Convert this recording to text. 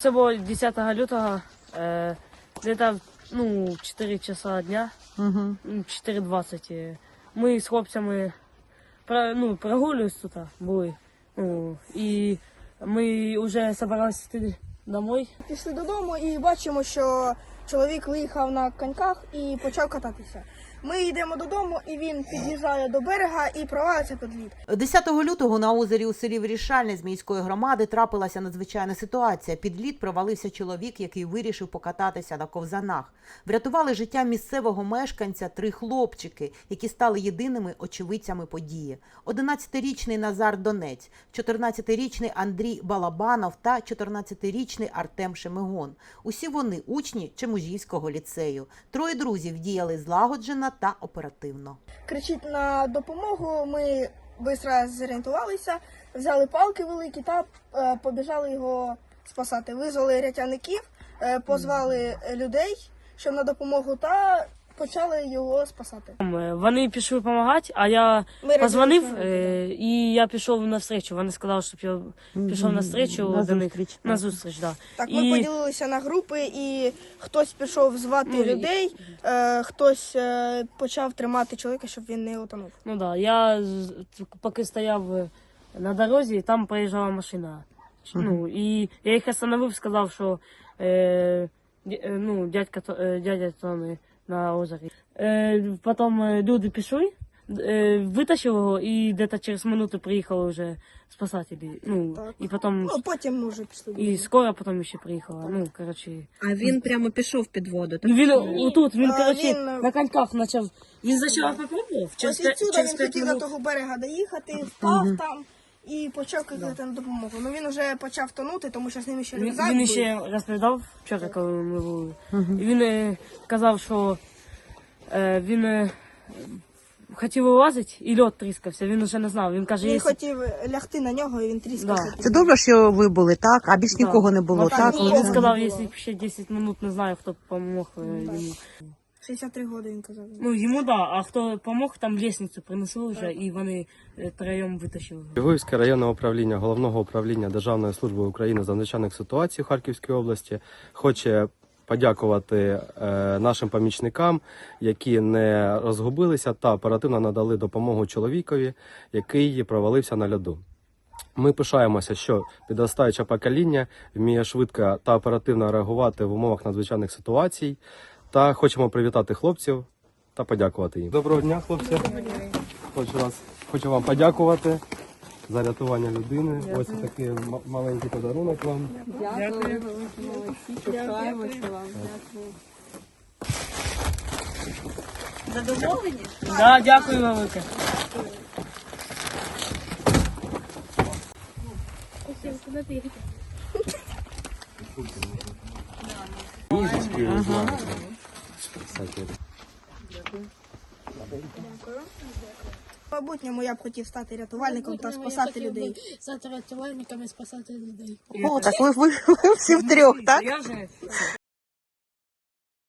Це було 10 лютого, е, где-то ну, 4 часа дня, Угу. ну, 4.20. е. Ми з хлопцями ну, прогулювались тут були. Ну, і ми вже збиралися йти домой. Пішли додому і бачимо, що чоловік виїхав на коньках і почав кататися. Ми йдемо додому, і він під'їжджає до берега і провалиться під лід. 10 лютого на озері у селі Вирішальне з міської громади трапилася надзвичайна ситуація. Під лід провалився чоловік, який вирішив покататися на ковзанах. Врятували життя місцевого мешканця три хлопчики, які стали єдиними очевидцями події. 11-річний Назар Донець, 14-річний Андрій Балабанов та 14-річний Артем Шемигон. Усі вони учні Чемужівського ліцею. Троє друзів діяли злагоджено та оперативно. Кричить на допомогу. Ми швидко зорієнтувалися, взяли палки великі та е, побіжали його спасати. Визвали рятівників, е, позвали людей, щоб на допомогу, та почали його спасати. Вони пішли допомагати, а я Ми позвонив е, і я пішов на навстречу. Вони сказали, щоб я пішов На до них. зустріч, На зустріч, да. Так, ми І- поділилися на групи, і хтось пішов звати Ну, і- людей, е, хтось е, почав тримати чоловіка, щоб він не утонув. Ну да, я з- поки стояв е, на дорозі, там проїжджала машина. Ну, і я їх остановив, сказав, що е, е, ну, дядька, то- е, дядя тоне на озері. Е, потім е, люди пішли, е, витащив його, і десь через минуту приїхали вже спасателі. Ну, Так. і потім, Ну, потім ми вже пішли. і скоро потім ще приїхала. Ну, коротше. А він прямо пішов під воду. Так? Ну, він отут, він, коротше, він, е, на коньках почав. Він спочатку попробував, через, Ось відсюди через він хотів до того берега доїхати, впав там і почав кликати на допомогу. Ну він вже почав тонути, тому що з ним ще Він, рюкзак він був. ще розповідав вчора, коли ми були. І він е, казав, що е, він е, хотів вилазити і льот тріскався. Він вже не знав. Він каже, Він якщо... хотів лягти на нього, і він тріскався. Це добре, що ви були, так? А більш Да. нікого не було, так? ні, Він сказав, якщо б ще 10 минут не знаю, хто б допомог е, йому. 63 роки він казав. Ну, йому да, а хто допомог, там лісницю принесли вже, і вони е, троєм витащили. Львівське районне управління Головного управління Державної служби України з надзвичайних ситуацій у Харківській області хоче подякувати е, нашим помічникам, які не розгубилися та оперативно надали допомогу чоловікові, який провалився на льоду. Ми пишаємося, що підростаюче покоління вміє швидко та оперативно реагувати в умовах надзвичайних ситуацій. Та хочемо привітати хлопців та подякувати їм. Доброго дня, хлопці. Хочу вас хочу вам подякувати за рятування людини. Ось такий маленький подарунок вам. Дякую. Да, дякую велике. Знаєте. Всякі. В майбутньому я б хотів стати рятувальником та спасати людей. Стати рятувальниками спасати людей. О, так ви, ви, ви всі втрьох, так? Я вже